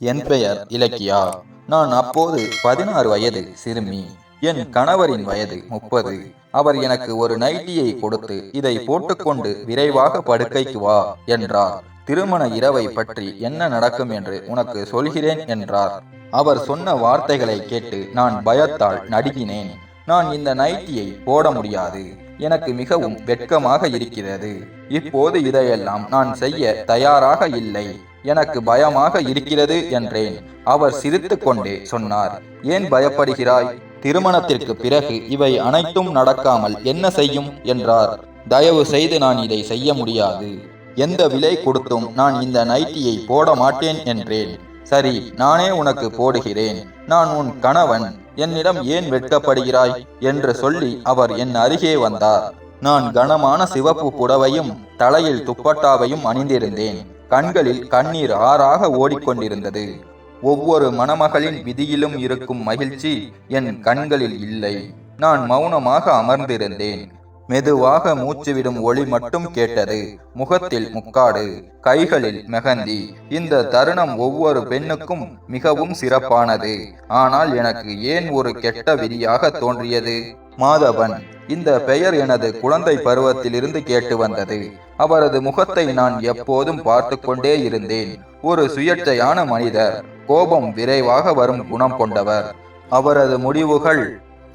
என் பெயர் இலக்கியா. நான் அப்போது பதினாறு வயது சிறுமி. என் கணவரின் வயது முப்பது. அவர் எனக்கு ஒரு நைட்டியை கொடுத்து இதை போட்டுக்கொண்டு விரைவாக படுக்கைக்கு வா என்றார். திருமண இரவை பற்றி என்ன நடக்கும் என்று உனக்கு சொல்கிறேன் என்றார். அவர் சொன்ன வார்த்தைகளை கேட்டு நான் பயத்தால் நடுங்கினேன். நான் இந்த நைட்டியை போட முடியாது. எனக்கு மிகவும் வெட்கமாக இருக்கிறது. இப்போது இதையெல்லாம் நான் செய்ய தயாராக இல்லை. எனக்கு பயமாக இருக்கிறது என்றேன். அவர் சிரித்துக்கொண்டே சொன்னார் ஏன் பயப்படுகிறாய்? திருமணத்திற்கு பிறகு இவை அனைத்தும் நடக்காமல் என்ன செய்யும்? என்றார். தயவு செய்து நான் இதை செய்ய முடியாது. எந்த விலை கொடுத்தும் நான் இந்த நைட்டியை போட மாட்டேன் என்றேன். சரி நானே உனக்கு போடுகிறேன். நான் உன் கணவன். என்னிடம் ஏன் வெட்கப்படுகிறாய்? என்று சொல்லி அவர் என் அருகே வந்தார். நான் கனமான சிவப்பு புடவையும் தலையில் துப்பட்டாவையும் அணிந்திருந்தேன். கண்களில் கண்ணீர் ஆறாக ஓடிக்கொண்டிருந்தது. ஒவ்வொரு மணமகளின் விதியிலும் இருக்கும் மகிழ்ச்சி என் கண்களில் இல்லை. நான் மௌனமாக அமர்ந்திருந்தேன். மெதுவாக மூச்சுவிடும் ஒளி மட்டும் கேட்டது. முகத்தில் முக்காடு கைகளில் மெகந்தி. இந்த தருணம் ஒவ்வொரு பெண்ணுக்கும் மிகவும் சிறப்பானது. ஆனால் எனக்கு ஏன் ஒரு கெட்ட விதியாக தோன்றியது? மாதவன் இந்த பெயர் எனது குழந்தை பருவத்திலிருந்து கேட்டு வந்தது. அவரது முகத்தை நான் எப்போதும் பார்த்து கொண்டே இருந்தேன். ஒரு சுயேட்சையான மனிதர் கோபம் விரைவாக வரும் குணம் கொண்டவர். அவரது முடிவுகள்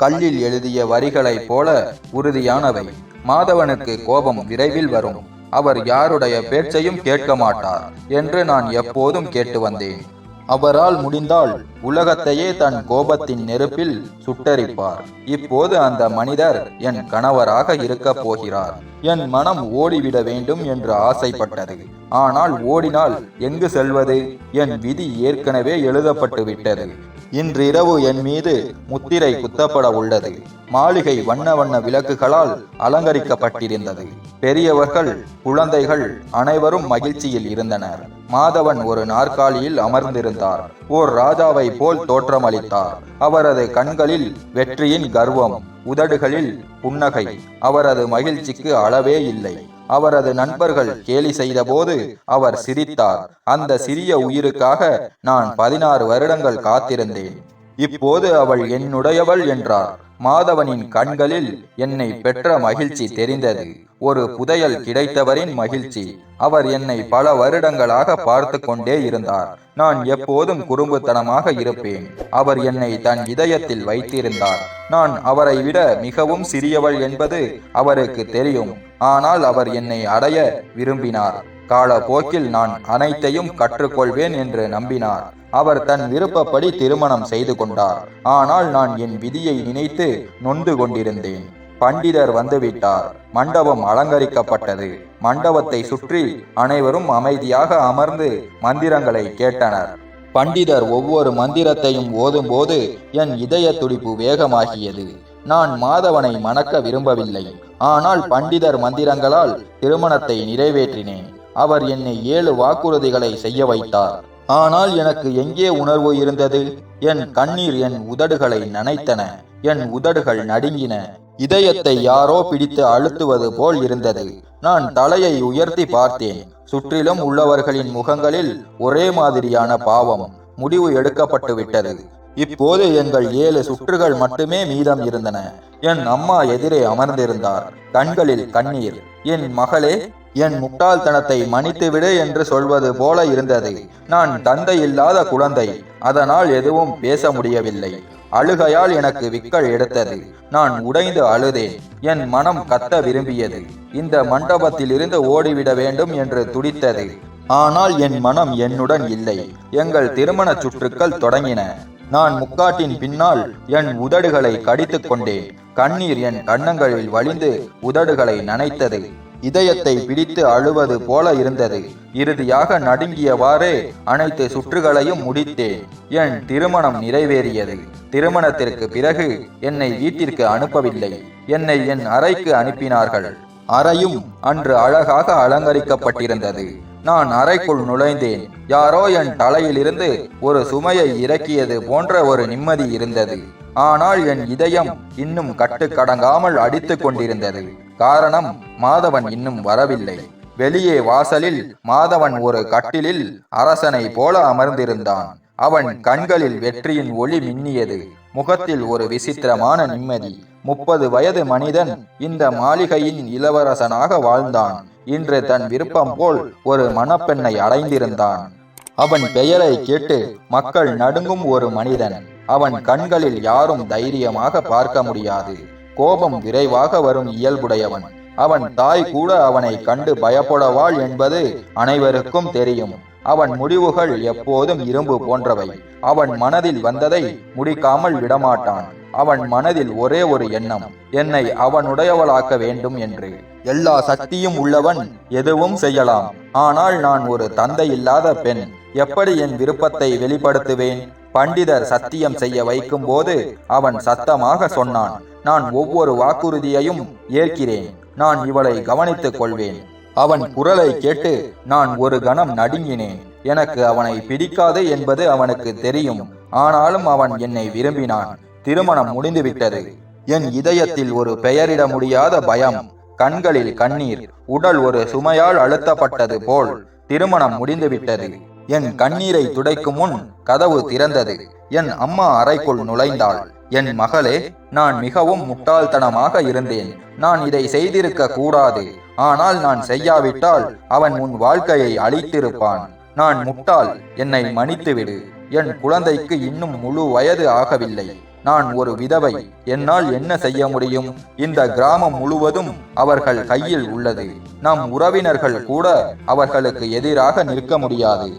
கல்லில் எழுதிய வரிகளைப் போல உறுதியானவை. மாதவனுக்கு கோபம் விரைவில் வரும். அவர் யாருடைய பேச்சையும் கேட்க மாட்டார் என்று நான் எப்போதும் கேட்டு வந்தேன். அவரால் முடிந்தால் உலகத்தையே தன் கோபத்தின் நெருப்பில் சுட்டரிப்பார். இப்போது அந்த மனிதர் என் கணவராக இருக்கப் போகிறார். என் மனம் ஓடிவிட வேண்டும் என்று ஆசைப்பட்டது. ஆனால் ஓடினால் எங்கு செல்வது? என் விதி ஏற்கனவே எழுதப்பட்டு விட்டது இன்றிரவு என் மீது முத்திரை குத்தப்பட உள்ளது. மாளிகை வண்ண வண்ண விளக்குகளால் அலங்கரிக்கப்பட்டிருந்தது. பெரியவர்கள் குழந்தைகள் அனைவரும் மகிழ்ச்சியில் இருந்தனர். மாதவன் ஒரு நாற்காலியில் அமர்ந்திருந்தார். ஓர் ராஜாவை போல் தோற்றமளித்தார். அவரது கண்களில் வெற்றியின் கர்வம் உதடுகளில் புன்னகை. அவரது மகிழ்ச்சிக்கு அளவே இல்லை. அவரது நண்பர்கள் கேலி செய்தபோது அவர் சிரித்தார். அந்த சிறிய உயிருக்காக நான் பதினாறு வருடங்கள் காத்திருந்தேன். இப்போது அவள் என்னுடையவள் என்றார். மாதவனின் கண்களில் என்னை பெற்ற மகிழ்ச்சி தெரிந்தது. ஒரு புதையல் கிடைத்தவரின் மகிழ்ச்சி. அவர் என்னை பல வருடங்களாக பார்த்து கொண்டே இருந்தார். நான் எப்போதும் குறும்புத்தனமாக இருப்பேன். அவர் என்னை தன் இதயத்தில் வைத்திருந்தார். நான் அவரை விட மிகவும் சிறியவள் என்பது அவருக்கு தெரியும். ஆனால் அவர் என்னை அடைய விரும்பினார். காலப்போக்கில் நான் அனைத்தையும் கற்றுக்கொள்வேன் என்று நம்பினார். அவர் தன் விருப்பப்படி திருமணம் செய்து கொண்டார். ஆனால் நான் என் விதியை நினைத்து நொந்து கொண்டிருந்தேன். பண்டிதர் வந்துவிட்டார். மண்டபம் அலங்கரிக்கப்பட்டது. மண்டபத்தை சுற்றி அனைவரும் அமைதியாக அமர்ந்து மந்திரங்களை கேட்டனர். பண்டிதர் ஒவ்வொரு மந்திரத்தையும் ஓதும்போது என் இதய துடிப்பு வேகமாகியது. நான் மாதவனை மணக்க விரும்பவில்லை. ஆனால் பண்டிதர் மந்திரங்களால் திருமணத்தை நிறைவேற்றினேன். அவர் என்னை ஏழு வாக்குறுதிகளை செய்ய வைத்தார். ஆனால் எனக்கு எங்கே உணர்வு இருந்தது? என் கண்ணீர் என் உதடுகளை நனைத்தன. என் உதடுகள் நடுங்கின. இதயத்தை யாரோ பிடித்து அழுத்துவது போல் இருந்தது. நான் தலையை உயர்த்தி பார்த்தேன். சுற்றிலும் உள்ளவர்களின் முகங்களில் ஒரே மாதிரியான பாவம். முடிவு எடுக்கப்பட்டு விட்டது. இப்போது எங்கள் ஏழு சுற்றுகள் மட்டுமே மீதம் இருந்தன. என் அம்மா எதிரே அமர்ந்திருந்தார். கண்களில் கண்ணீர். என் மகளே என் முட்டாள்தனத்தை மன்னித்துவிடு என்று சொல்வது போல இருந்தது. நான் தந்தை இல்லாத குழந்தை அதனால் எதுவும் பேச முடியவில்லை. அழுகையால் எனக்கு விக்கல் எடுத்தது. நான் உடைந்து அழுதேன். என் மனம் கத்த விரும்பியது. இந்த மண்டபத்திலிருந்து ஓடிவிட வேண்டும் என்று துடித்தது. ஆனால் என் மனம் என்னுடன் இல்லை. எங்கள் திருமண சுற்றுக்கள் தொடங்கின. நான் முக்காட்டின் பின்னால் என் உதடுகளை கடித்துக் கொண்டேன். கண்ணீர் என் கன்னங்களில் வழிந்து உதடுகளை நனைத்தது. இதயத்தை பிடித்து அழுவது போல இருந்தது. இறுதியாக நடுங்கியவாறே அனைத்து சுற்றுகளையும் முடித்தேன். என் திருமணம் நிறைவேறியது. திருமணத்திற்கு பிறகு என்னை வீட்டிற்கு அனுப்பவில்லை. என்னை என் அறைக்கு அனுப்பினார்கள். அறையும் அன்று அழகாக அலங்கரிக்கப்பட்டிருந்தது. நான் அறைக்குள் நுழைந்தேன். யாரோ என் தலையிலிருந்து ஒரு சுமையை இறக்கியது போன்ற ஒரு நிம்மதி இருந்தது. ஆனால் என் இதயம் இன்னும் கட்டுக்கடங்காமல் அடித்துக் கொண்டிருந்தது. காரணம் மாதவன் இன்னும் வரவில்லை. வெளியே வாசலில் மாதவன் ஒரு கட்டிலில் அரசனை போல அமர்ந்திருந்தான். அவன் கண்களில் வெற்றியின் ஒளி மின்னியது. முகத்தில் ஒரு விசித்திரமான நிம்மதி. முப்பது வயது மனிதன் இந்த மாளிகையின் இளவரசனாக வாழ்ந்தான். இன்று தன் விருப்பம் போல் ஒரு மணப்பெண்ணை அடைந்திருந்தான். அவன் பெயரை கேட்டு மக்கள் நடுங்கும் ஒரு மனிதன். அவன் கண்களில் யாரும் தைரியமாக பார்க்க முடியாது. கோபம் விரைவாக வரும் இயல்புடையவன். அவன் தாய் கூட அவனை கண்டு பயப்படவாள் என்பது அனைவருக்கும் தெரியும். அவன் முடிவுகள் எப்போதும் இரும்பு போன்றவை. அவன் மனதில் வந்ததை முடிக்காமல் விடமாட்டான். அவன் மனதில் ஒரே ஒரு எண்ணம் என்னை அவனுடையவளாக்க வேண்டும் என்று. எல்லா சக்தியும் உள்ளவன் எதுவும் செய்யலாம். ஆனால் நான் ஒரு தந்தை இல்லாத பெண். எப்படி என் விருப்பத்தை வெளிப்படுத்துவேன்? பண்டிதர் சத்தியம் செய்ய வைக்கும் போது அவன் சத்தமாக சொன்னான் நான் ஒவ்வொரு வாக்குறுதியையும் ஏற்கிறேன். நான் இவளை கவனித்துக் கொள்வேன். அவன் குரலை கேட்டு நான் ஒரு கணம் நடுங்கினேன். எனக்கு அவனை பிடிக்காது என்பது அவனுக்கு தெரியும். ஆனாலும் அவன் என்னை விரும்பினான். திருமணம் முடிந்துவிட்டது. என் இதயத்தில் ஒரு பெயரிட முடியாத பயம். கண்களில் கண்ணீர். உடல் ஒரு சுமையால் அழுத்தப்பட்டது போல். திருமணம் முடிந்துவிட்டது. என் கண்ணீரை துடைக்கும் முன் கதவு திறந்தது. என் அம்மா அறைக்குள் நுழைந்தாள். என் மகளே நான் மிகவும் முட்டாள்தனமாக இருந்தேன். நான் இதை செய்திருக்க கூடாது. ஆனால் நான் செய்யாவிட்டால் அவன் உன் வாழ்க்கையை அழித்திருப்பான். நான் முட்டாள். என்னை மன்னித்துவிடு. என் குழந்தைக்கு இன்னும் முழு வயது ஆகவில்லை. நான் ஒரு விதவை. என்னால் என்ன செய்ய முடியும்? இந்த கிராமம் முழுவதும் அவர்கள் கையில் உள்ளது. நம் உறவினர்கள் கூட அவர்களுக்கு எதிராக நிற்க முடியாது.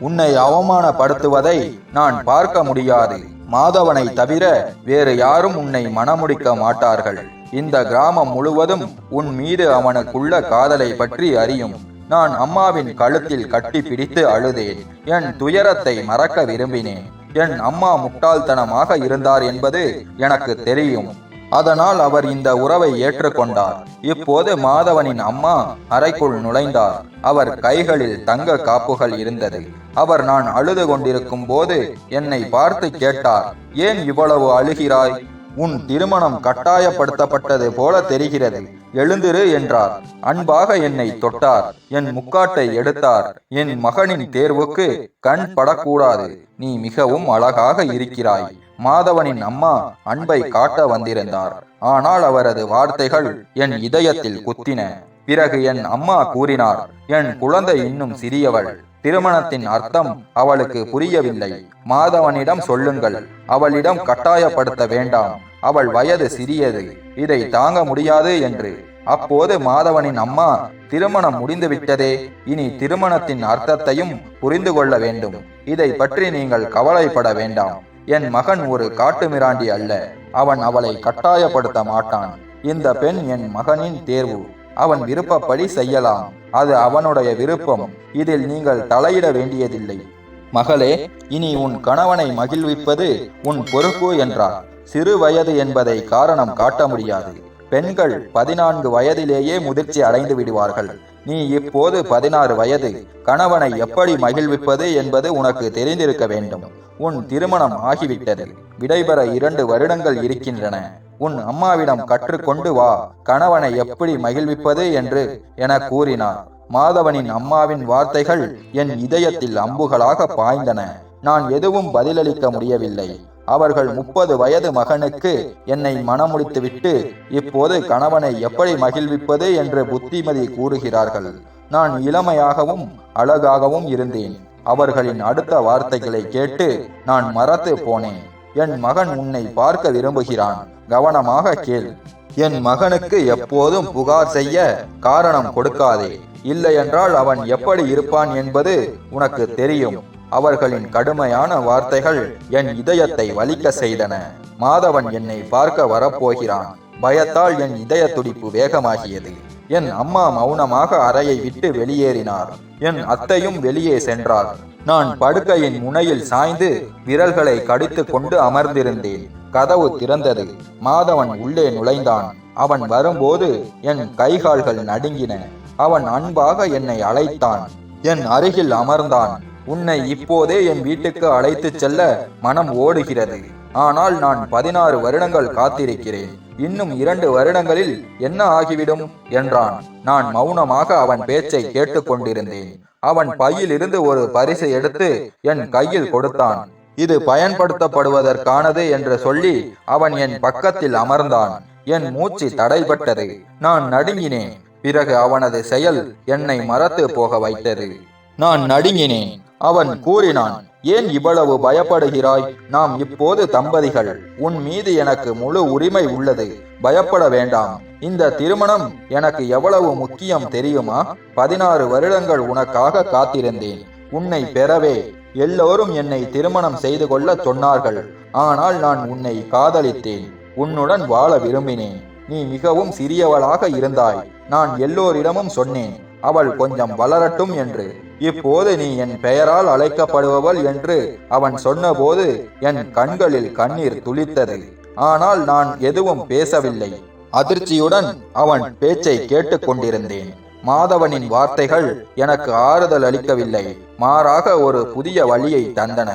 உன்னை அவமானப்படுத்துவதை நான் பார்க்க முடியாது. மாதவனை தவிர வேறு யாரும் உன்னை மணமுடிக்க மாட்டார்கள். இந்த கிராமம் முழுவதும் உன் மீது அவனுக்குள்ள காதலை பற்றி அறியும். நான் அம்மாவின் கழுத்தில் கட்டி பிடித்து அழுதேன். என் துயரத்தை மறக்க விரும்பினேன். என் அம்மா முட்டாள்தனமாக இருந்தார் என்பது எனக்கு தெரியும். அதனால் அவர் இந்த உறவை ஏற்றுக்கொண்டார். இப்போது மாதவனின் அம்மா அறைக்குள் நுழைந்தார். அவர் கைகளில் தங்க காப்புகள் இருந்தது. அவர் நான் அழுது கொண்டிருக்கும் போது என்னை பார்த்து கேட்டார் ஏன் இவ்வளவு அழுகிறாய்? உன் திருமணம் கட்டாயப்படுத்தப்பட்டது போல தெரிகிறது. எழுந்திரு என்றார். அன்பாக என்னை தொட்டார். என் முக்காட்டை எடுத்தார். என் மகனின் தேர்வுக்கு கண் படக்கூடாது. நீ மிகவும் அழகாக இருக்கிறாய். மாதவனின் அம்மா அன்பை காட்ட வந்திருந்தார். ஆனால் அவரது வார்த்தைகள் என் இதயத்தில் குத்தின. பிறகு என் அம்மா கூறினார் என் குழந்தை இன்னும் சிறியவள். திருமணத்தின் அர்த்தம் அவளுக்கு புரியவில்லை. மாதவனிடம் சொல்லுங்கள். அவளிடம் கட்டாயப்படுத்த வேண்டாம். அவள் வயது சிறியது. இதை தாங்க முடியாது என்று. அப்போது மாதவனின் அம்மா திருமணம் முடிந்துவிட்டதே. இனி திருமணத்தின் அர்த்தத்தையும் புரிந்து கொள்ள வேண்டும். இதை பற்றி நீங்கள் கவலைப்பட வேண்டாம். என் மகன் ஒரு காட்டுமிராண்டி அல்ல. அவன் அவளை கட்டாயப்படுத்த மாட்டான். இந்த பெண் என் மகனின் தேர்வு. அவன் விருப்பப்படி செய்யலாம். அது அவனுடைய விருப்பம். இதில் நீங்கள் தலையிட வேண்டியதில்லை. மகளே இனி உன் கணவனை மகிழ்விப்பது உன் பொறுப்பு என்றார். சிறு வயது என்பதை காரணம் காட்ட முடியாது. பெண்கள் பதினான்கு வயதிலேயே முதிர்ச்சி அடைந்து விடுவார்கள். நீ இப்போது பதினாறு வயது. கணவனை எப்படி மகிழ்விப்பது என்பது உனக்கு தெரிந்திருக்க வேண்டும். உன் திருமணம் ஆகிவிட்டது. விடைபெற இரண்டு வருடங்கள் இருக்கின்றன. உன் அம்மாவிடம் கற்றுக்கொண்டு வா. கணவனை எப்படி மகிழ்விப்பது என்று என கூறினார். மாதவனின் அம்மாவின் வார்த்தைகள் என் இதயத்தில் அம்புகளாக பாய்ந்தன. நான் எதுவும் பதிலளிக்க முடியவில்லை. அவர்கள் முப்பது வயது மகனுக்கு என்னை மனமுடித்துவிட்டு இப்போது கணவனை எப்படி மகிழ்விப்பது என்று புத்திமதி கூறுகிறார்கள். நான் இளமையாகவும் அழகாகவும் இருந்தேன். அவர்களின் அடுத்த வார்த்தைகளை கேட்டு நான் மறத்து போனேன். என் மகன் உன்னை பார்க்க விரும்புகிறான். கவனமாக கேள். என் மகனுக்கு எப்போதும் புகார் செய்ய காரணம் கொடுக்காதே. இல்லையென்றால் அவன் எப்படி இருப்பான் என்பது உனக்கு தெரியும். அவர்களின் கடுமையான வார்த்தைகள் என் இதயத்தை வலிக்க செய்தன. மாதவன் என்னை பார்க்க வரப்போகிறான். பயத்தால் என் இதய துடிப்பு வேகமாகியது. என் அம்மா மௌனமாக அறையை விட்டு வெளியேறினார். என் அத்தையும் வெளியே சென்றார் நான் படுக்கையின் முனையில் சாய்ந்து விரல்களை கடித்து கொண்டு அமர்ந்திருந்தேன். கதவு திறந்தது. மாதவன் உள்ளே நுழைந்தான். அவன் வரும்போது என் கைகால்கள் நடுங்கின. அவன் அன்பாக என்னை அழைத்தான். என் அருகில் அமர்ந்தான். உன்னை இப்போதே என் வீட்டுக்கு அழைத்துச் செல்ல மனம் ஓடுகிறது. ஆனால் நான் பதினாறு வருடங்கள் காத்திருக்கிறேன். இன்னும் இரண்டு வருடங்களில் என்ன ஆகிவிடும்? என்றான். நான் மௌனமாக அவன் பேச்சை கேட்டுக்கொண்டிருந்தேன் அவன் பையிலிருந்து ஒரு பரிசை எடுத்து என் கையில் கொடுத்தான். இது பயன்படுத்தப்படுவதற்கானது என்று சொல்லி அவன் என் பக்கத்தில் அமர்ந்தான். என் மூச்சு தடைபட்டது. நான் நடுங்கினேன். பிறகு அவனது செயல் என்னை மறத்து போக வைத்தது. நான் நடுங்கினேன். அவன் கூறினான் ஏன் இவ்வளவு பயப்படுகிறாய்? நாம் இப்போது தம்பதிகள். உன் மீது எனக்கு முழு உரிமை உள்ளது. பயப்பட வேண்டாம். இந்த திருமணம் எனக்கு எவ்வளவு முக்கியம் தெரியுமா? பதினாறு வருடங்கள் உனக்காக காத்திருந்தேன். உன்னை பெறவே எல்லோரும் என்னை திருமணம் செய்து கொள்ள சொன்னார்கள். ஆனால் நான் உன்னை காதலித்தேன். உன்னுடன் வாழ விரும்பினேன். நீ மிகவும் சிறியவளாக இருந்தாய். நான் எல்லோரிடமும் சொன்னேன் அவள் கொஞ்சம் வளரட்டும் என்று. இப்போது நீ என் பெயரால் அழைக்கப்படுபவள் என்று அவன் சொன்னபோது என் கண்களில் கண்ணீர் துளித்தது. ஆனால் நான் எதுவும் பேசவில்லை. அதிர்ச்சியுடன் அவன் பேச்சை கேட்டுக்கொண்டிருந்தேன். மாதவனின் வார்த்தைகள் எனக்கு ஆறுதல் அளிக்கவில்லை. மாறாக ஒரு புதிய வழியை தந்தன.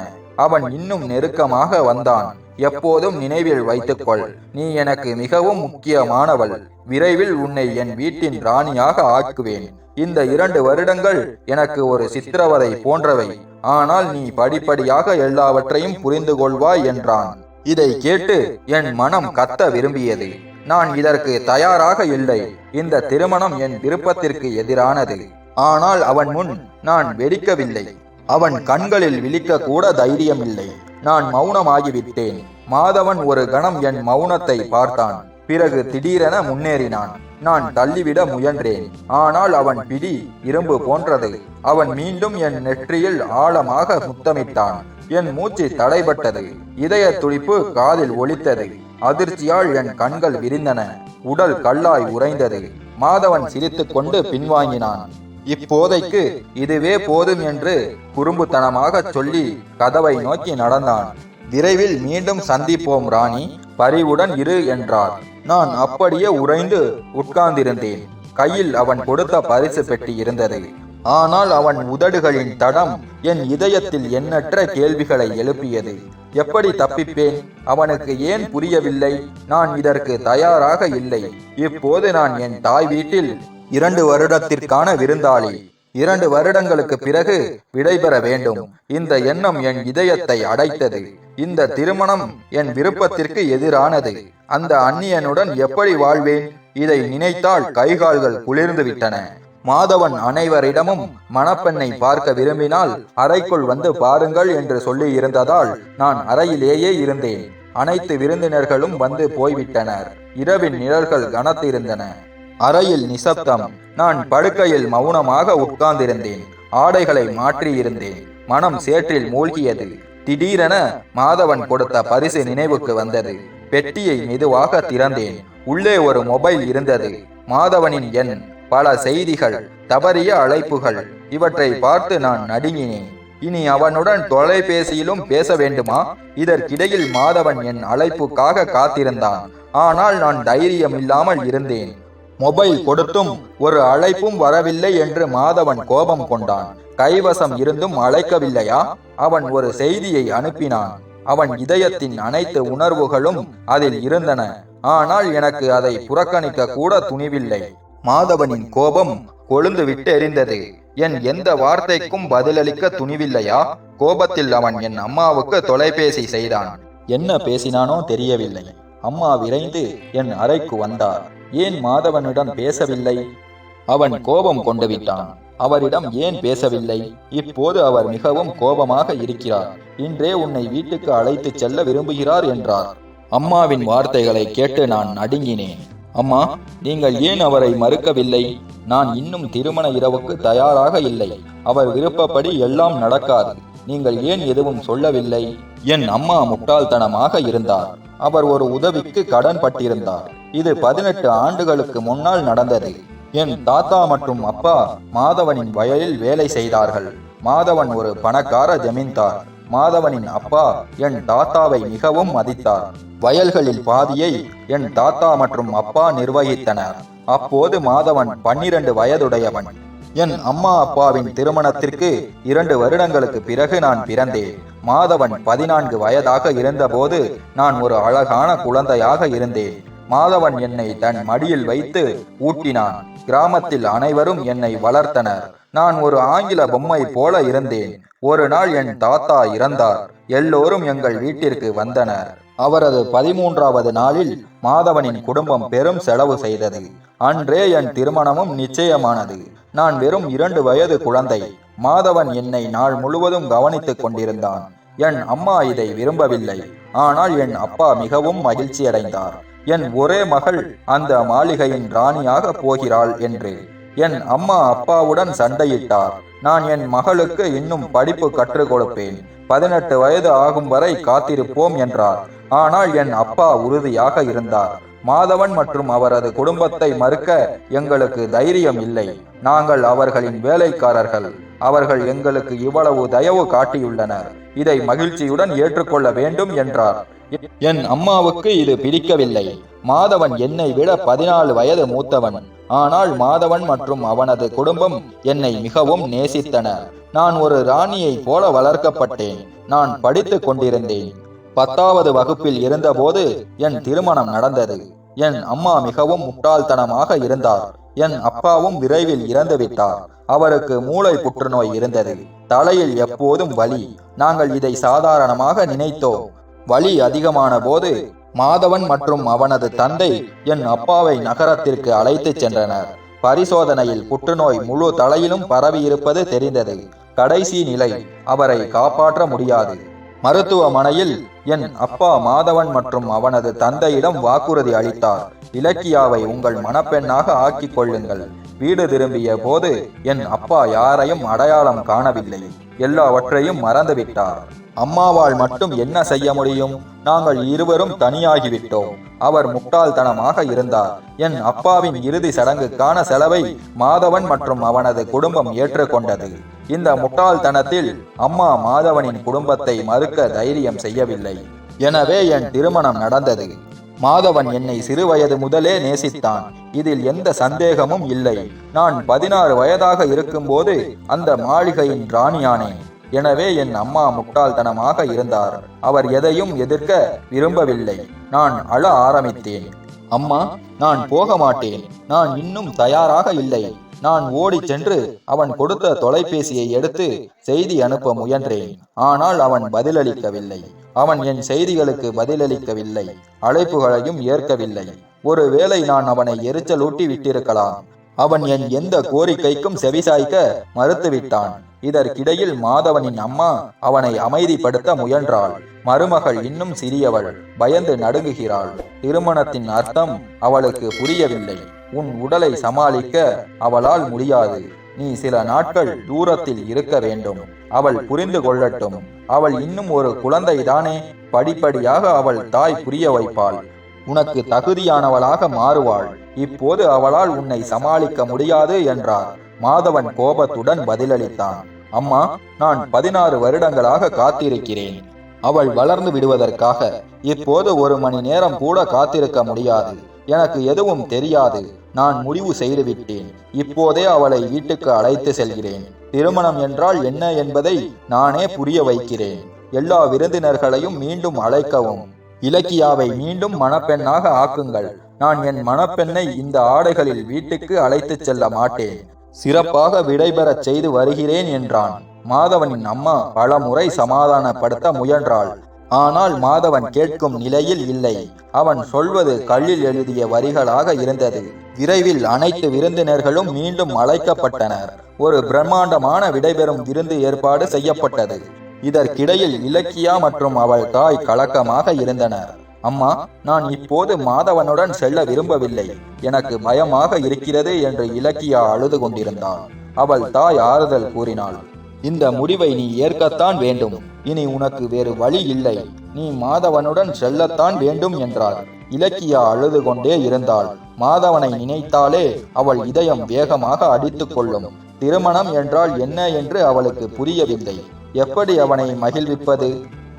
அவன் இன்னும் நெருக்கமாக வந்தான். எப்போதும் நினைவில் வைத்துக்கொள் நீ எனக்கு மிகவும் முக்கியமானவள். விரைவில் உன்னை என் வீட்டின் ராணியாக ஆக்குவேன். இந்த இரண்டு வருடங்கள் எனக்கு ஒரு சித்திரவதை போன்றவை. ஆனால் நீ படிப்படியாக எல்லாவற்றையும் புரிந்து கொள்வாய் என்றான். இதை கேட்டு என் மனம் கத்த விரும்பியது. நான் இதற்கு தயாராக இல்லை. இந்த திருமணம் என் விருப்பத்திற்கு எதிரானது. ஆனால் அவன் முன் நான் வெடிக்கவில்லை. அவன் கண்களில் விழிக்க கூட தைரியமில்லை. நான் மௌனமாகிவிட்டேன். மாதவன் ஒரு கணம் என் மௌனத்தை பார்த்தான். பிறகு திடீரென முன்னேறினான். நான் தள்ளிவிட முயன்றேன். ஆனால் அவன் பிடி இரும்பு போன்றது. அவன் மீண்டும் என் நெற்றியில் ஆழமாக முத்தமிட்டான். என் மூச்சு தடைபட்டது. இதய துடிப்பு காதில் ஒலித்தது. அதிர்ச்சியால் என் கண்கள் விரிந்தன. உடல் கல்லாய் உறைந்தது. மாதவன் சிரித்துக்கொண்டு பின்வாங்கினான். இப்போதைக்கு இதுவே போதும் என்று குறும்புத்தனமாக சொல்லி கதவை நோக்கி நடந்தான். விரைவில் மீண்டும் சந்திப்போம் ராணி. பரிவுடன் இரு என்றார். நான் அப்படியே உறைந்து உட்கார்ந்திருந்தேன். கையில் அவன் கொடுத்த பரிசு பெட்டி இருந்தது. ஆனால் அவன் உதடுகளின் தடம் என் இதயத்தில் எண்ணற்ற கேள்விகளை எழுப்பியது. எப்படி தப்பிப்பேன்? அவனுக்கு ஏன் புரியவில்லை? நான் இதற்கு தயாராக இல்லை. இப்போது நான் என் தாய் வீட்டில் இரண்டு வருடத்திற்கான விருந்தாளி. இரண்டு வருடங்களுக்கு பிறகு விடைபெற வேண்டும். இந்த எண்ணம் என் இதயத்தை அடைத்தது. இந்த திருமணம் என் விருப்பத்திற்கு எதிரானது. அந்த அந்நியனுடன் எப்படி வாழ்வேன்? இதை நினைத்தால் கைகால்கள் குளிர்ந்து விட்டன. மாதவன் அனைவரிடமும் மணப்பெண்ணை பார்க்க விரும்பினால் அறைக்குள் வந்து பாருங்கள் என்று சொல்லி இருந்ததால் நான் அறையிலேயே இருந்தேன். அனைத்து விருந்தினர்களும் வந்து போய்விட்டனர். இரவின் நிழல்கள் கனத்திருந்தன. அறையில் நிசப்தம். நான் படுக்கையில் மௌனமாக உட்கார்ந்திருந்தேன். ஆடைகளை மாற்றியிருந்தேன். மனம் சேற்றில் மூழ்கியது. திடீரென மாதவன் கொடுத்த பரிசு நினைவுக்கு வந்தது. பெட்டியை மெதுவாக திறந்தேன். உள்ளே ஒரு மொபைல் இருந்தது. மாதவனின் எண் பல செய்திகள் தவறிய அழைப்புகள் இவற்றை பார்த்து நான் நடுங்கினேன். இனி அவனுடன் தொலைபேசியிலும் பேச வேண்டுமா? இதற்கிடையில் மாதவன் என் அழைப்புக்காக காத்திருந்தான். ஆனால் நான் தைரியம் இல்லாமல் இருந்தேன். மொபைல் கொடுத்தும் ஒரு அழைப்பும் வரவில்லை என்று மாதவன் கோபம் கொண்டான். கைவசம் இருந்தும் அழைக்கவில்லையா? அவன் ஒரு செய்தியை அனுப்பினான். அவன் இதயத்தின் அனைத்து உணர்வுகளும் அதில் இருந்தன. ஆனால் எனக்கு அதை புறக்கணிக்க கூட துணிவில்லை. மாதவனின் கோபம் கொழுந்து விட்டு எரிந்தது. என் எந்த வார்த்தைக்கும் பதிலளிக்க துணிவில்லையா? கோபத்தில் அவன் என் அம்மாவுக்கு தொலைபேசி செய்தான். என்ன பேசினானோ தெரியவில்லை. அம்மா விரைந்து என் அறைக்கு வந்தார். ஏன் மாதவனிடம் பேசவில்லை? அவன் கோபம் கொண்டு விட்டான். அவரிடம் ஏன் பேசவில்லை? இப்போது அவர் மிகவும் கோபமாக இருக்கிறார். இன்றே உன்னை வீட்டுக்கு அழைத்துச் செல்ல விரும்புகிறார் என்றார். அம்மாவின் வார்த்தைகளை கேட்டு நான் நடுங்கினேன். அம்மா நீங்கள் ஏன் அவரை மறுக்கவில்லை? நான் இன்னும் திருமண இரவுக்கு தயாராக இல்லை. அவர் விருப்பப்படி எல்லாம் நடக்காது. நீங்கள் ஏன் எதுவும் சொல்லவில்லை? என் அம்மா முட்டாள்தனமாக இருந்தார். அவர் ஒரு உதவிக்கு கடன் பட்டிருந்தார். இது பதினெட்டு ஆண்டுகளுக்கு முன்னால் நடந்தது. என் தாத்தா மற்றும் அப்பா மாதவனின் வயலில் வேலை செய்தார்கள். மாதவன் ஒரு பணக்கார ஜமீன்தார். மாதவனின் அப்பா என் தாத்தாவை மிகவும் மதித்தார். வயல்களில் பாதியை என் தாத்தா மற்றும் அப்பா நிர்வகித்தனர். அப்போது மாதவன் பன்னிரண்டு வயதுடையவன். என் அம்மா அப்பாவின் திருமணத்திற்கு இரண்டு வருடங்களுக்கு பிறகு நான் பிறந்தேன். மாதவன் பதினான்கு வயதாக இருந்தபோது நான் ஒரு அழகான குழந்தையாக இருந்தேன். மாதவன் என்னை தன் மடியில் வைத்து ஊட்டினான். கிராமத்தில் அனைவரும் என்னை வளர்த்தனர். நான் ஒரு ஆங்கில பொம்மை போல இருந்தேன். ஒரு நாள் என் தாத்தா இறந்தார். எல்லோரும் எங்கள் வீட்டிற்கு வந்தனர். அவரது பதிமூன்றாவது நாளில் மாதவனின் குடும்பம் பெரும் செலவு செய்தது. அன்றே என் திருமணமும் நிச்சயமானது. நான் வெறும் இரண்டு வயது குழந்தை. மாதவன் என்னை நாள் முழுவதும் கவனித்துக் கொண்டிருந்தான். என் அம்மா இதை விரும்பவில்லை. ஆனால் என் அப்பா மிகவும் மகிழ்ச்சியடைந்தார். என் ஒரே மகள் அந்த மாளிகையின் ராணியாக போகிறாள் என்று. என் அம்மா அப்பாவுடன் சண்டையிட்டார். நான் என் மகளுக்கு இன்னும் படிப்பு கற்றுக் கொடுப்பேன். பதினெட்டு வயது ஆகும் வரை காத்திருப்போம் என்றார். ஆனால் என் அப்பா உறுதியாக இருந்தார். மாதவன் மற்றும் அவரது குடும்பத்தை மறுக்க எங்களுக்கு தைரியம் இல்லை. நாங்கள் அவர்களின் வேலைக்காரர்கள். அவர்கள் எங்களுக்கு இவ்வளவு தயவு காட்டியுள்ளனர். இதை மகிழ்ச்சியுடன் ஏற்றுக்கொள்ள வேண்டும் என்றார். என் அம்மாவுக்கு இது பிடிக்கவில்லை. மாதவன் என்னை விட பதினாலு வயது மூத்தவன். ஆனால் மாதவன் மற்றும் அவனது குடும்பம் என்னை மிகவும் நேசித்தனர் நான் ஒரு ராணியை போல வளர்க்கப்பட்டேன். நான் படித்துக் கொண்டிருந்தேன். பத்தாவது வகுப்பில் இருந்தபோது என் திருமணம் நடந்தது. என் அம்மா மிகவும் முட்டாள்தனமாக இருந்தார். என் அப்பாவும் விரைவில் இறந்துவிட்டார். அவருக்கு மூளை புற்றுநோய் இருந்தது. தலையில் எப்போதும் வலி. நாங்கள் இதை சாதாரணமாக நினைத்தோம். வலி அதிகமான போது மாதவன் மற்றும் அவனது தந்தை என் அப்பாவை நகரத்திற்கு அழைத்துச் சென்றனர். பரிசோதனையில் புற்றுநோய் முழு தலையிலும் பரவியிருப்பது தெரிந்தது. கடைசி நிலை அவரை காப்பாற்ற முடியாது. மருத்துவமனையில் என் அப்பா மாதவன் மற்றும் அவனது தந்தையிடம் வாக்குறுதி அளித்தார். இலக்கியாவை உங்கள் மணப்பெண்ணாக ஆக்கிக் கொள்ளுங்கள். வீடு திரும்பிய போது என் அப்பா யாரையும் அடையாளம் காணவில்லை. எல்லாவற்றையும் மறந்துவிட்டார். அம்மாவால் மட்டும் என்ன செய்ய முடியும்? நாங்கள் இருவரும் தனியாகிவிட்டோம். அவர் முட்டாள்தனமாக இருந்தார். என் அப்பாவின் இறுதி சடங்குக்கான செலவை மாதவன் மற்றும் அவனது குடும்பம் ஏற்றுக்கொண்டது. இந்த முட்டாள்தனத்தில் அம்மா மாதவனின் குடும்பத்தை மறுக்க தைரியம் செய்யவில்லை. எனவே என் திருமணம் நடந்தது. மாதவன் என்னை சிறுவயது முதலே நேசித்தான். இதில் எந்த சந்தேகமும் இல்லை. நான் பதினாறு வயதாக இருக்கும்போது அந்த மாளிகையின் ராணியானேன். எனவே என் அம்மா முட்டாள்தனமாக இருந்தார். அவர் எதையும் எதிர்க்க விரும்பவில்லை. நான் அழ ஆரம்பித்தேன். அம்மா நான் போக மாட்டேன். நான் இன்னும் தயாராக இல்லை. நான் ஓடிச் சென்று அவன் கொடுத்த தொலைபேசியை எடுத்து செய்தி அனுப்ப முயன்றேன். ஆனால் அவன் பதிலளிக்கவில்லை. அவன் என் செய்திகளுக்கு பதிலளிக்கவில்லை. அழைப்புகளையும் ஏற்கவில்லை. ஒருவேளை நான் அவனை எரிச்சலூட்டி விட்டிருக்கலாம். அவன் என் எந்த கோரிக்கைக்கும் செவிசாய்க்க மறுத்துவிட்டான். இதற்கிடையில் மாதவனின் அம்மா அவனை அமைதிப்படுத்த முயன்றாள். மருமகள் இன்னும் சிறியவள். பயந்து நடுங்குகிறாள். திருமணத்தின் அர்த்தம் அவளுக்கு புரியவில்லை. உன் உடலை சமாளிக்க அவளால் முடியாது. நீ சில நாட்கள் தூரத்தில் இருக்க வேண்டும். அவள் புரிந்து கொள்ளட்டும். அவள் இன்னும் ஒரு குழந்தைதானே. படிப்படியாக அவள் தாய் புரிய வைப்பாள். உனக்கு தகுதியானவளாக மாறுவாள். இப்போது அவளால் உன்னை சமாளிக்க முடியாது என்றார். மாதவன் கோபத்துடன் பதிலளித்தான். அம்மா நான் பதினாறு வருடங்களாக காத்திருக்கிறேன். அவள் வளர்ந்து விடுவதற்காக இப்போது ஒரு மணி நேரம் கூட காத்திருக்க முடியாது. எனக்கு எதுவும் தெரியாது. நான் முடிவு செய்துவிட்டேன். இப்போதே அவளை வீட்டுக்கு அழைத்து செல்கிறேன். திருமணம் என்றால் என்ன என்பதை நானே புரிய வைக்கிறேன். எல்லா விருந்தினர்களையும் மீண்டும் அழைக்கவும். இலக்கியாவை மீண்டும் மணப்பெண்ணாக ஆக்குங்கள். நான் என் மணப்பெண்ணை இந்த ஆடைகளில் வீட்டுக்கு அழைத்துச் செல்ல மாட்டேன். சிறப்பாக விடைபெறச் செய்து வருகிறேன் என்றான். மாதவனின் அம்மா பல முறை சமாதானப்படுத்த முயன்றாள். ஆனால் மாதவன் கேட்கும் நிலையில் இல்லை. அவன் சொல்வது கல்லில் எழுதிய வரிகளாக இருந்தது. விரைவில் அனைத்து விருந்தினர்களும் மீண்டும் அழைக்கப்பட்டனர். ஒரு பிரம்மாண்டமான விடைபெறும் விருந்து ஏற்பாடு செய்யப்பட்டது. இதற்கிடையில் இலக்கியா மற்றும் அவள் தாய் கலக்கமாக இருந்தனர். அம்மா நான் இப்போது மாதவனுடன் செல்ல விரும்பவில்லை. எனக்கு பயமாக இருக்கிறது என்று இலக்கியா அழுது கொண்டிருந்தாள் அவள் தாய் ஆறுதல் கூறினாள். இந்த முடிவை நீ ஏற்கத்தான் வேண்டும். இனி உனக்கு வேறு வழி இல்லை. நீ மாதவனுடன் செல்லத்தான் வேண்டும் என்றார் இலக்கியா அழுது கொண்டே இருந்தாள். மாதவனை நினைத்தாலே அவள் இதயம் வேகமாக அடித்துக் கொள்ளும். திருமணம் என்றால் என்ன என்று அவளுக்கு புரியவில்லை. எப்படி அவனை மகிழ்விப்பது?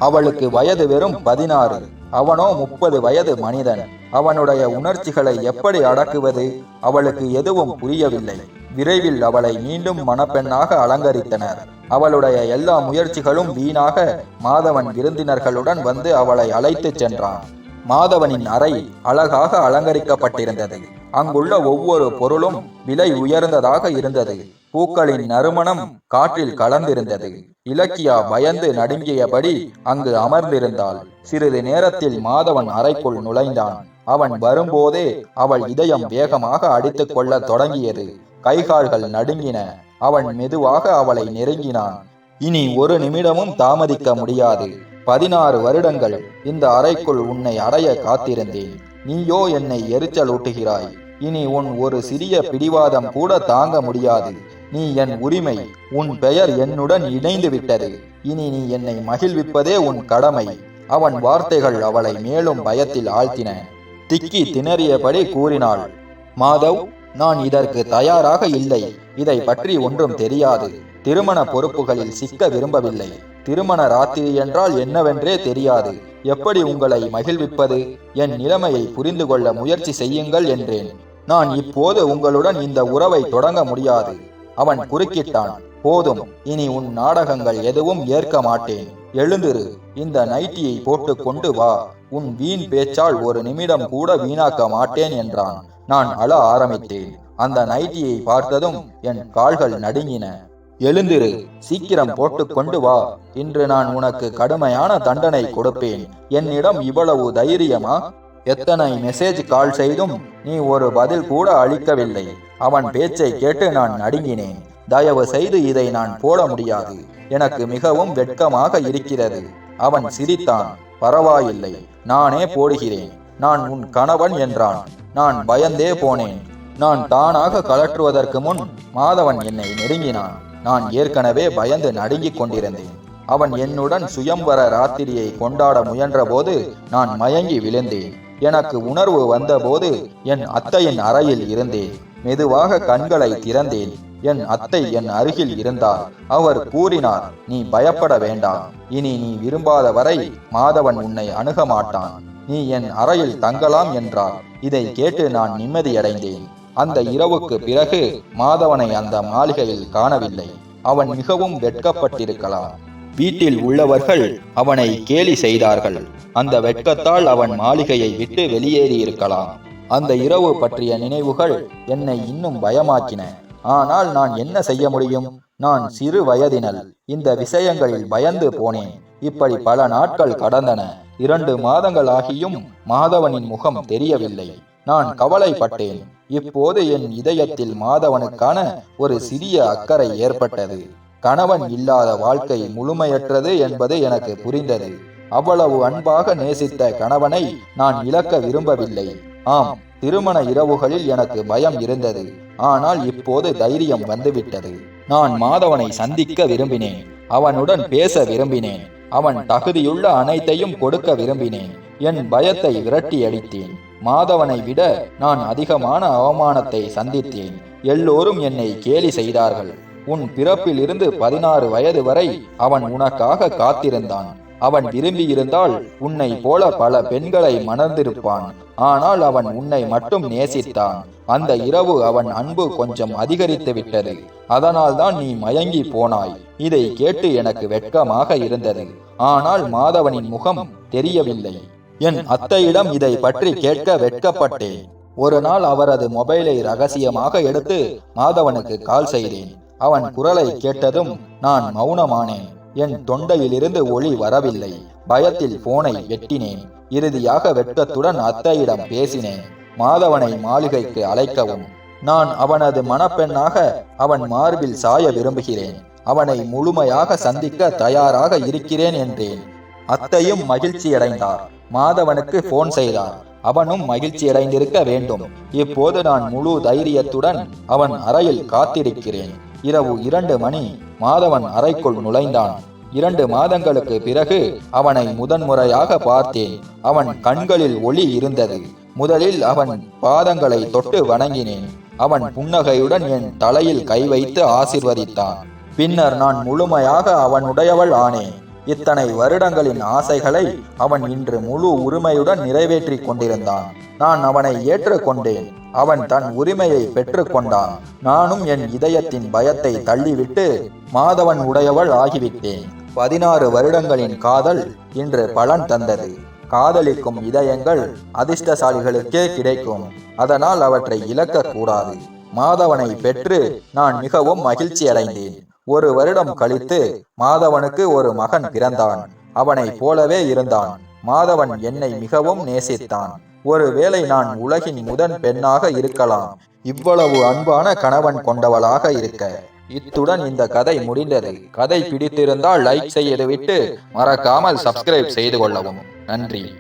அவளுக்கு வயது வெறும் பதினாறு. அவனோ முப்பது வயது மனிதன். அவனுடைய உணர்ச்சிகளை எப்படி அடக்குவது? அவளுக்கு எதுவும் புரியவில்லை. விரைவில் அவளை மீண்டும் மணப்பெண்ணாக அலங்கரித்தனர். அவளுடைய எல்லா முயற்சிகளும் வீணாக மாதவன் விருந்தினர்களுடன் வந்து அவளை அழைத்துச் சென்றான். மாதவனின் அறை அழகாக அலங்கரிக்கப்பட்டிருந்தது. அங்குள்ள ஒவ்வொரு பொருளும் விலை உயர்ந்ததாக இருந்தது. பூக்களின் நறுமணம் காற்றில் கலந்திருந்தது. இலக்கியா பயந்து நடுங்கியபடி அங்கு அமர்ந்திருந்தாள். சிறிது நேரத்தில் மாதவன் அறைக்குள் நுழைந்தான். அவன் வரும்போதே அவள் இதயம் வேகமாக அடித்துக் கொள்ளத் தொடங்கியது. கைகால்கள் நடுங்கின. அவன் மெதுவாக அவளை நெருங்கினான். இனி ஒரு நிமிடமும் தாமதிக்க முடியாது. பதினாறு வருடங்கள் இந்த அறைக்குள் உன்னை அடைய காத்திருந்தேன். நீயோ என்னை எரிச்சலூட்டுகிறாய் இனி உன் ஒரு சிறிய பிடிவாதம் கூட தாங்க முடியாது. நீ என் உரிமை உன் பெயர் என்னுடன் இணைந்து விட்டது. இனி நீ என்னை மகிழ்விப்பதே உன் கடமை. அவன் வார்த்தைகள் அவளை மேலும் பயத்தில் ஆழ்த்தின. திக்கி திணறியபடி கூறினாள் மாதவ் நான் இதற்கு தயாராக இல்லை. இதை பற்றி ஒன்றும் தெரியாது. திருமண பொறுப்புகளில் சிக்க விரும்பவில்லை. திருமண ராத்திரி என்றால் என்னவென்றே தெரியாது. எப்படி உங்களை மகிழ்விப்பது? என் நிலைமையை புரிந்து கொள்ள முயற்சி செய்யுங்கள் என்றேன். நான் இப்போது உங்களுடன் இந்த உறவை தொடங்க முடியாது. அவன் குறுக்கிட்டான். போதும். இனி உன் நாடகங்கள் எதுவும் ஏற்க மாட்டேன். எழுந்திரு. இந்த நைட்டியை போட்டு கொண்டு வா. உன் வீண் பேச்சால் ஒரு நிமிடம் கூட வீணாக்க மாட்டேன் என்றான். நான் அழ ஆரம்பித்தேன். அந்த நைட்டியை பார்த்ததும் என் கால்கள் நடுங்கின. எழுந்திரு சீக்கிரம் போட்டுக் கொண்டு வா. இன்று நான் உனக்கு கடுமையான தண்டனை கொடுப்பேன். என்னிடம் இவ்வளவு தைரியமா? எத்தனை மெசேஜ் கால் செய்தும் நீ ஒரு பதில் கூட அளிக்கவில்லை. அவன் பேச்சை கேட்டு நான் நடுங்கினேன். தயவு செய்து இதை நான் போட முடியாது. எனக்கு மிகவும் வெட்கமாக இருக்கிறது. அவன் சிரித்தான். பரவாயில்லை நானே போடுகிறேன். நான் உன் கணவன் என்றான். நான் பயந்தே போனேன். நான் தானாக கலற்றுவதற்கு முன் மாதவன் என்னை நெருங்கினான். நான் ஏற்கனவே பயந்து நடுங்கிக் கொண்டிருந்தேன். அவன் என்னுடன் சுயம்பர ராத்திரியை கொண்டாட முயன்றபோது நான் மயங்கி விழுந்தேன். எனக்கு உணர்வு வந்தபோது என் அத்தையின் அறையில் இருந்தேன். மெதுவாக கண்களை திறந்தேன். என் அத்தை என் அருகில் இருந்தார். அவர் கூறினார் நீ பயப்பட வேண்டாம். இனி நீ விரும்பாத வரை மாதவன் உன்னை அணுக மாட்டான் நீ என் அறையில் தங்கலாம் என்றார். இதை கேட்டு நான் நிம்மதியடைந்தேன். அந்த இரவுக்கு பிறகு மாதவனை அந்த மாளிகையில் காணவில்லை. அவன் மிகவும் வெட்கப்பட்டிருக்கலாம். வீட்டில் உள்ளவர்கள் அவனை கேலி செய்தார்கள். அந்த வெட்கத்தால் அவன் மாளிகையை விட்டு வெளியேறியிருக்கலாம். அந்த இரவு பற்றிய நினைவுகள் என்னை இன்னும் பயமாக்கின. ஆனால் நான் என்ன செய்ய முடியும்? நான் சிறு வயதினல். இந்த விஷயங்களில் பயந்து போனேன். இப்படி பல நாட்கள் கடந்தன. இரண்டு மாதங்கள் ஆகியும் மாதவனின் முகம் தெரியவில்லை. நான் கவலைப்பட்டேன். இப்போது என் இதயத்தில் மாதவனுக்கான ஒரு சிறிய அக்கறை ஏற்பட்டது. கணவன் இல்லாத வாழ்க்கை முழுமையற்றது என்பது எனக்கு புரிந்தது. அவ்வளவு அன்பாக நேசித்த கணவனை நான் இழக்க விரும்பவில்லை. ஆம் திருமண இரவுகளில் எனக்கு பயம் இருந்தது. ஆனால் இப்போது தைரியம் வந்துவிட்டது. நான் மாதவனை சந்திக்க விரும்பினேன். அவனுடன் பேச விரும்பினேன். அவன் தகுதியுள்ள அனைத்தையும் கொடுக்க விரும்பினேன். என் பயத்தை விரட்டி அடித்தேன். மாதவனை விட நான் அதிகமான அவமானத்தை சந்தித்தேன். எல்லோரும் என்னை கேலி செய்தார்கள். உன் பிறப்பிலிருந்து பதினாறு வயது வரை அவன் உனக்காக காத்திருந்தான். அவன் விரும்பியிருந்தால் உன்னை போல பல பெண்களை மணந்திருப்பான். ஆனால் அவன் உன்னை மட்டும் நேசித்தான். அந்த இரவு அவன் அன்பு கொஞ்சம் அதிகரித்து விட்டது. அதனால்தான் நீ மயங்கி போனாய். இதை கேட்டு எனக்கு வெட்கமாக இருந்தது. ஆனால் மாதவனின் முகம் தெரியவில்லை. என் அத்தையிடம் இதை பற்றி கேட்க வெட்கப்பட்டேன். ஒரு நாள் அவரது மொபைலை ரகசியமாக எடுத்து மாதவனுக்கு கால் செய்தேன். அவன் குரலை கேட்டதும் நான் மௌனமானேன். என் தொண்டையிலிருந்து ஒளி வரவில்லை. பயத்தில் போனை வெட்டினேன் இறுதியாக வெட்கத்துடன் அத்தையிடம் பேசினேன். மாதவனை மாளிகைக்கு அழைக்கவும். நான் அவனது மணப்பெண்ணாக அவன் மார்பில் சாய விரும்புகிறேன். அவனை முழுமையாக சந்திக்க தயாராக இருக்கிறேன் என்றேன். அத்தையும் மகிழ்ச்சியடைந்தார். மாதவனுக்கு போன் செய்தார். அவனும் மகிழ்ச்சியடைந்திருக்க வேண்டும். இப்போது நான் முழு தைரியத்துடன் அவன் அறையில் காத்திருக்கிறேன். இரவு இரண்டு மணி மாதவன் அறைக்குள் நுழைந்தான். இரண்டு மாதங்களுக்கு பிறகு அவனை முதன்முறையாக பார்த்தேன். அவன் கண்களில் ஒளி இருந்தது. முதலில் அவன் பாதங்களை தொட்டு வணங்கினேன். அவன் புன்னகையுடன் என் தலையில் கை வைத்து ஆசிர்வதித்தான். பின்னர் நான் முழுமையாக அவனுடையவள் ஆனேன். இத்தனை வருடங்களின் ஆசைகளை அவன் இன்று முழு உரிமையுடன் நிறைவேற்றி கொண்டிருந்தான். நான் அவனை ஏற்றுக்கொண்டேன். அவன் தன் உரிமையை பெற்றுக்கொண்டான். நானும் என் இதயத்தின் பயத்தை தள்ளிவிட்டு மாதவன் உடையவள் ஆகிவிட்டேன். பதினாறு வருடங்களின் காதல் இன்று பலன் தந்தது. காதலிக்கும் இதயங்கள் அதிர்ஷ்டசாலிகளுக்கே கிடைக்கும். அதனால் அவற்றை இழக்கக்கூடாது. மாதவனை பெற்று நான் மிகவும் மகிழ்ச்சி அடைந்தேன் ஒரு வருடம் கழித்து மாதவனுக்கு ஒரு மகன் பிறந்தான். அவனைப் போலவே இருந்தான். மாதவன் என்னை மிகவும் நேசித்தான். ஒருவேளை நான் உலகின் முதன் பெண்ணாக இருக்கலாம். இவ்வளவு அன்பான கணவன் கொண்டவளாக இருக்க. இத்துடன் இந்த கதை முடிந்தது. கதை பிடித்திருந்தால் லைக் செய்துவிட்டு மறக்காமல் சப்ஸ்கிரைப் செய்து கொள்ளவும். நன்றி.